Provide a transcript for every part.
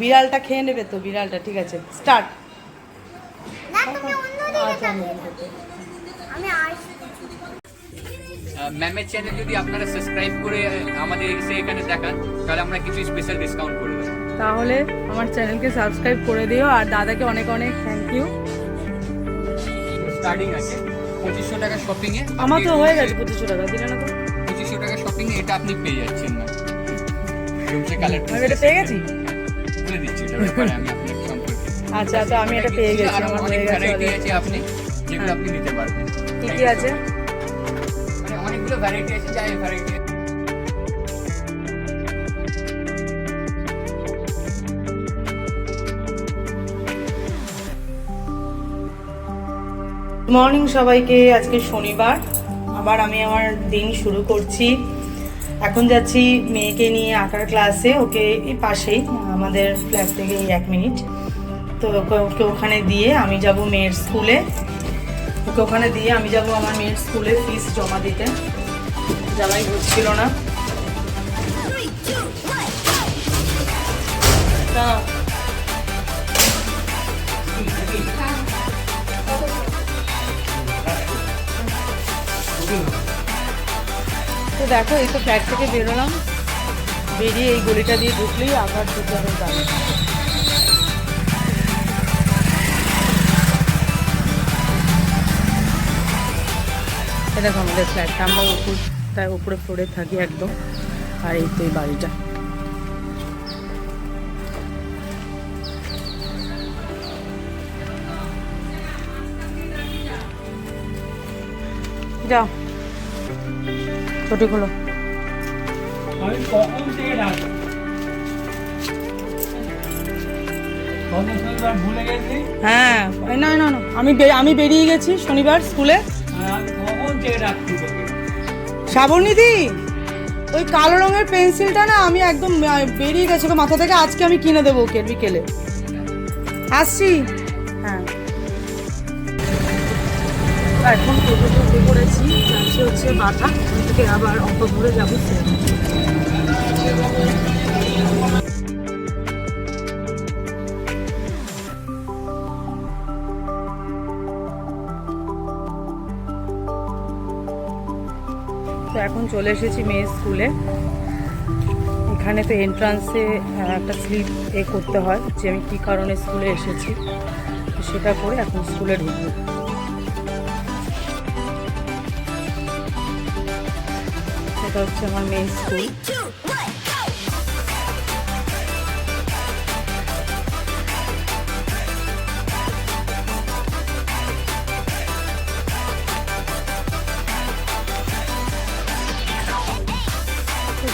বিড়ালটা খেয়ে নেবে তো বিড়ালটা ঠিক আছে। স্টার্ট আচ্ছা ম্যামের চ্যানেল যদি আপনারা সাবস্ক্রাইব করে আমাদের এসে এখানে দেখান তাহলে আমরা কিছু স্পেশাল ডিসকাউন্ট করে দেবো। তাহলে আমার চ্যানেলকে সাবস্ক্রাইব করে দিও আর দাদাকে অনেক অনেক থ্যাংক ইউ স্টার্টিং আছে। পঁচিশশো টাকা শপিং এ আমার তো হয়ে গেছে পঁচিশশো টাকা দিলে না তো। পঁচিশশো টাকা শপিং এ এটা আপনি পেয়ে যাচ্ছেন না আমি এটা পেয়ে গেছি? ব্যাপারে আমি আপনাকে সম্পর্কে আচ্ছা আচ্ছা আমি এটা পেয়ে গেছি আমার অনেক গেছে ভ্যারাইটি আছে আপনি যেগুলো আপনি নিতে পারবেন। কি কি আছে? মানে অনেকগুলো ভ্যারাইটি আছে যাই ভ্যারাইটি মর্নিং সবাইকে আজকে শনিবার। আবার আমি আমার দিন শুরু করছি। এখন যাচ্ছি মেয়েকে নিয়ে আঁকার ক্লাসে ওকে এই পাশেই আমাদের ফ্ল্যাট থেকে এই এক মিনিট তো ওকে- ওকে ওখানে দিয়ে আমি যাব মেয়ের স্কুলে ওকে ওখানে দিয়ে আমি যাব আমার মেয়ের স্কুলে ফিস জমা দিতে। জামাই হচ্ছিল না দেখো, এই তো ফ্ল্যাট থেকে বেরোলাম। বেরিয়ে এই গলিটা দিয়ে ঢুকলেই আবার দুর্গাদের বাড়ি দেখো আমাদের ফ্ল্যাটটা, আমরা উপর, তার উপরে ফ্লোরে থাকি একদম। আর এই তো এই বাড়িটা। যাও। ছোটি হ্যাঁ। না না না। আমি আমি বেরিয়ে গেছি শনিবার স্কুলে। শ্রাবণীদি ওই কালো রঙের পেন্সিলটা না আমি একদম বেরিয়ে গেছে মাথা থেকে। আজকে আমি কিনে দেবো ওকে বিকেলে। আসছি। হ্যাঁ। এখন টোটোতে উঠে পড়েছি যাচ্ছি হচ্ছে বাধা থেকে আবার অটো ধরে যাব। তো এখন চলে এসেছি মেয়ে স্কুলে। এখানে তো এন্ট্রান্সে একটা স্লিপ এ করতে হয়, যে আমি কী কারণে স্কুলে এসেছি, সেটা করে এখন স্কুলে ঢুকবো। এটা হচ্ছে আমার মেয়ে স্কুল।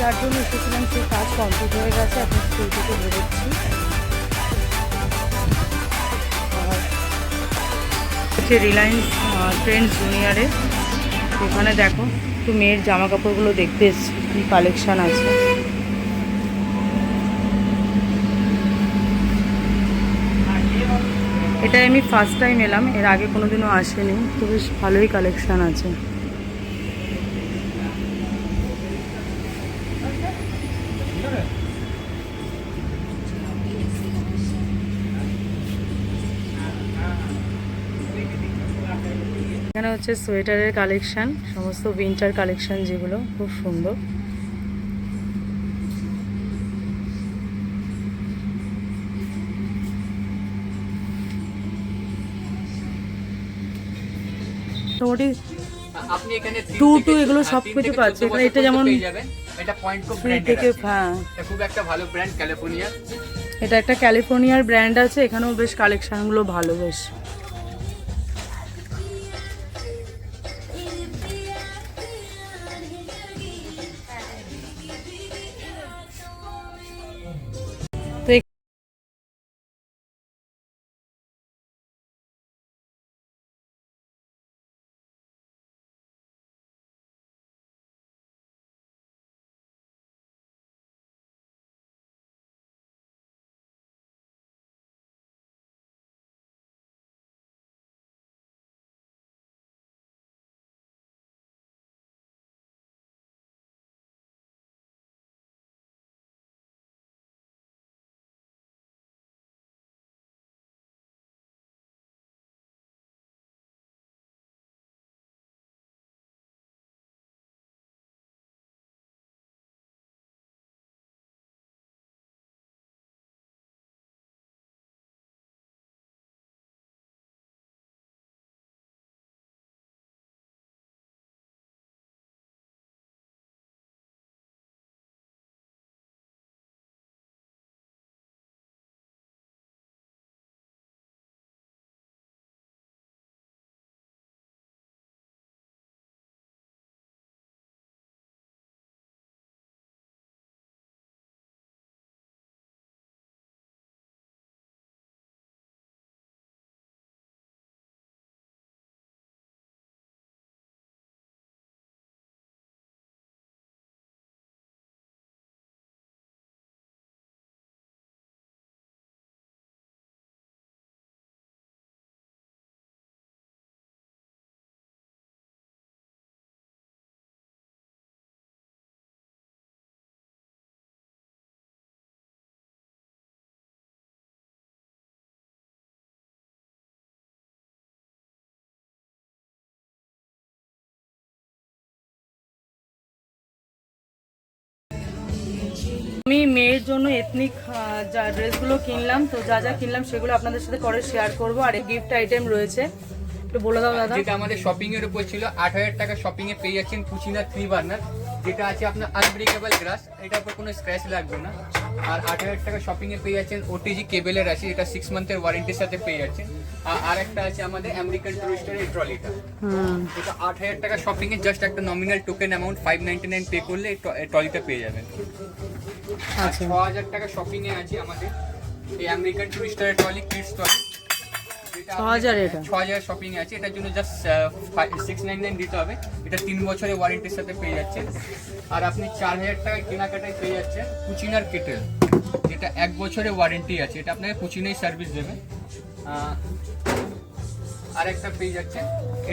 যার জন্য এসেছিলাম সেই কাজ কমপ্লিট হয়ে গেছে, এখন স্কুল থেকে বেরোচ্ছি। হচ্ছে রিলায়েন্স ট্রেন্ড জুনিয়রে এখানে দেখো একটু মেয়ের জামা কাপড়গুলো দেখতে এসছি, কী কালেকশান আছে। এটাই আমি ফার্স্ট টাইম এলাম, এর আগে কোনোদিনও আসেনি, তো বেশ ভালোই কালেকশান আছে। এখানে হচ্ছে সোয়েটারের কালেকশন সমস্ত উইন্টার কালেকশন যেগুলো খুব সুন্দর। মোটামুটি আপনি এখানে টু টু এগুলো হ্যাঁ, সব কিছু থেকে পাচ্ছে। এখানে এটা যেমন এটা পয়েন্ট থেকে হ্যাঁ। এটা খুব একটা ভালো ব্র্যান্ড ক্যালিফোর্নিয়া এটা একটা ক্যালিফোর্নিয়ার ব্র্যান্ড আছে এখানেও বেশ কালেকশনগুলো ভালো বেশ। আমি মেয়ের জন্য এথনিক যা ড্রেসগুলো কিনলাম তো যা যা কিনলাম সেগুলো আপনাদের সাথে পরে শেয়ার করব। আর গিফট আইটেম রয়েছে। একটু বলে দাও দাদা। যেটা আমাদের শপিং এর উপর ছিল আট হাজার টাকা শপিং এ পেয়ে যাচ্ছেন কুচিনা থ্রি বার্নার যেটা আছে আপনার আনব্রেকেবল গ্লাস এটার উপর কোনো স্ক্র্যাচ লাগবে না। আর আট হাজার টাকা শপিং এ পেয়ে যাচ্ছেন ওটিজি কেবেলের আছে এটা সিক্স মান্থের ওয়ারেন্টির সাথে পেয়ে যাচ্ছেন। আর আর একটা আছে আমাদের আমেরিকান টুরিস্টের এই ট্রলিটা হুম। এটা আট হাজার টাকা শপিং এ জাস্ট একটা nominal token amount five ninety nine pay করলে ট্রলিটা পেয়ে যাবেন। আর আচ্ছা। ছ হাজার টাকা শপিং এ আছে আমাদের। এই আমেরিকান টুরিস্টারের ট্রলি কিডস ছ হাজার এটা? ছ হাজার শপিং আছে। এটার জন্য জাস্ট সিক্স নাইন নাইন দিতে হবে। এটা তিন বছরের ওয়ারেন্টির সাথে পেয়ে যাচ্ছেন আর আপনি চার হাজার টাকায় কেনাকাটায় পেয়ে যাচ্ছেন কুচিনার কেটেল যেটা এক বছরের ওয়ারেন্টি আছে। এটা আপনাকে কুচিনাই সার্ভিস দেবে। আর একটা পেয়ে যাচ্ছে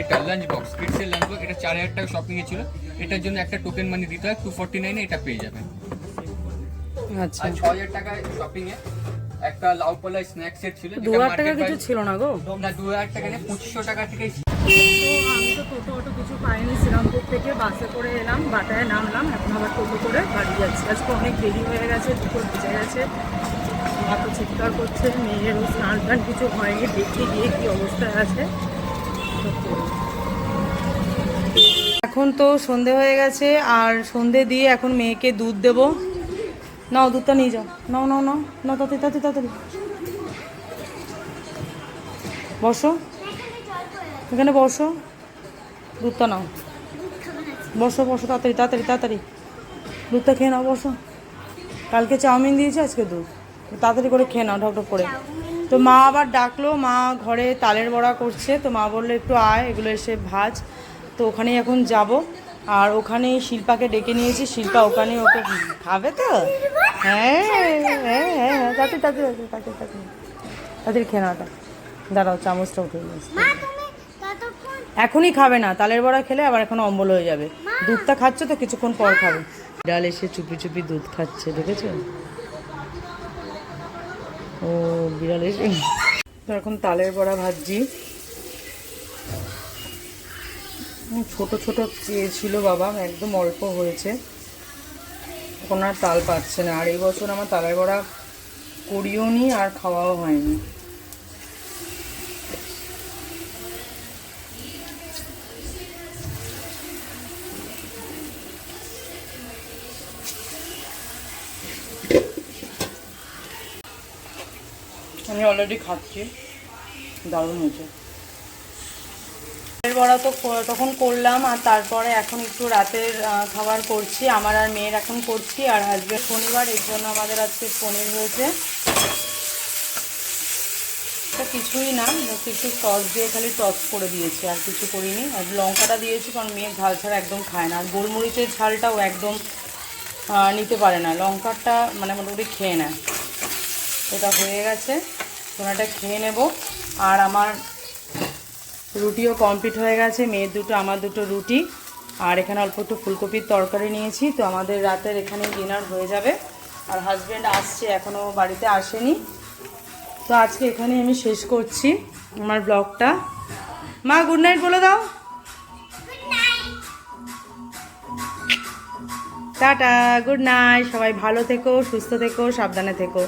এটা লাঞ্চ বক্স কিডসের লাঞ্চ বক্স এটা চার হাজার টাকা শপিং এ ছিল। এটার জন্য একটা টোকেন মানি দিতে হয়। টু ফোর্টি নাইনে এটা পেয়ে যাবেন। আচ্ছা। আর ছ হাজার টাকা শপিং এ একটা লাউ পালা স্ন্যাক্স সেট ছিল দু হাজার টাকা কিছু ছিল না গো? না দু হাজার টাকা নেই পঁচিশশো টাকা থেকে তো আমি তো টোটো অটো কিছু পাইনি শ্রীরামপুর থেকে বাসে করে এলাম বাটায় নামলাম এখন আবার টোটো করে বাড়ি যাচ্ছি। আজকে অনেক দেরি হয়ে গেছে ভিজে গেছে। মা তো চিৎকার করছে মেয়েরও স্নান টান কিছু হয়নি দেখি গিয়ে কি অবস্থায় আছে। এখন তো সন্ধে হয়ে গেছে আর সন্ধে দিয়ে এখন মেয়েকে দুধ দেব। নাও, দুধটা নিয়ে যাও। নাও নাও নাও। নাও তাড়াতাড়ি তাড়াতাড়ি তাড়াতাড়ি বসো। এখানে বসো। দুধটা নাও। বসো বসো, তাড়াতাড়ি তাড়াতাড়ি তাড়াতাড়ি। দুধটা খেয়ে নাও, বসো। কালকে চাউমিন দিয়েছে, আজকে দুধ। তাড়াতাড়ি করে খেয়ে নাও ঢক ঢক করে। তো মা আবার ডাকলো, মা ঘরে তালের বড়া করছে। তো মা বলল, একটু আয়, এগুলো এসে ভাজ। তো ওখানেই এখন যাব। আর ওখানেই শিল্পাকে ডেকে নিয়েছি শিল্পা ওখানে ওকে খাবে তো? হ্যাঁ হ্যাঁ হ্যাঁ হ্যাঁ তাড়াতাড়ি তাড়াতাড়ি তাড়াতাড়ি তাড়াতাড়ি খেয়ে নাওটা দাঁড়াও চামচটা উঠে নিয়েছি এখনই খাবে না তালের বড়া খেলে আবার এখন অম্বল হয়ে যাবে। দুধটা খাচ্ছে তো কিছুক্ষণ পর খাবে। ডাল এসে চুপি চুপি দুধ খাচ্ছে দেখেছ? ও বিড়াল এসে তো এখন তালের বড়া ভাজছি। ছোট ছোট চেয়েছিল বাবা, একদম অল্প হয়েছে। এখন আর তাল পাচ্ছে না। আর এই বছর আমার তালের বড়া করিও নি আর খাওয়াও হয়নি। আমি অলরেডি খাচ্ছি। দারুণ হয়েছে। এর বড়া তো তখন করলাম আর তারপরে এখন একটু রাতের খাবার করছি। আমার আর মেয়ের এখন করছি আর হাজবেন্ড শনিবার, এর জন্য আমাদের আজকে পনির হয়েছে। কিছুই না জাস্ট একটু সস দিয়ে খালি টস করে দিয়েছি, আর কিছু করিনি। আর লঙ্কাটা দিয়েছি, কারণ মেয়ে ঝাল ছাড়া একদম খায় না। আর গোলমরিচের ঝালটাও একদম নিতে পারে না। লঙ্কাটা মানে মোটামুটি খেয়ে নেয়। এটা হয়ে গেছে। সোনাটা খেয়ে নেব। আর আমার রুটিও কমপ্লিট হয়ে গেছে মেয়ের দুটো আমার দুটো রুটি। আর এখানে অল্প একটু ফুলকপির তরকারি নিয়েছি তো আমাদের রাতের এখানে ডিনার হয়ে যাবে। আর হাজব্যান্ড আসছে এখনও বাড়িতে আসেনি। তো আজকে এখানে আমি শেষ করছি আমার ব্লগটা মা গুড নাইট বলে দাও। টাটা গুড নাইট সবাই ভালো থেকো সুস্থ থেকো সাবধানে থেকো।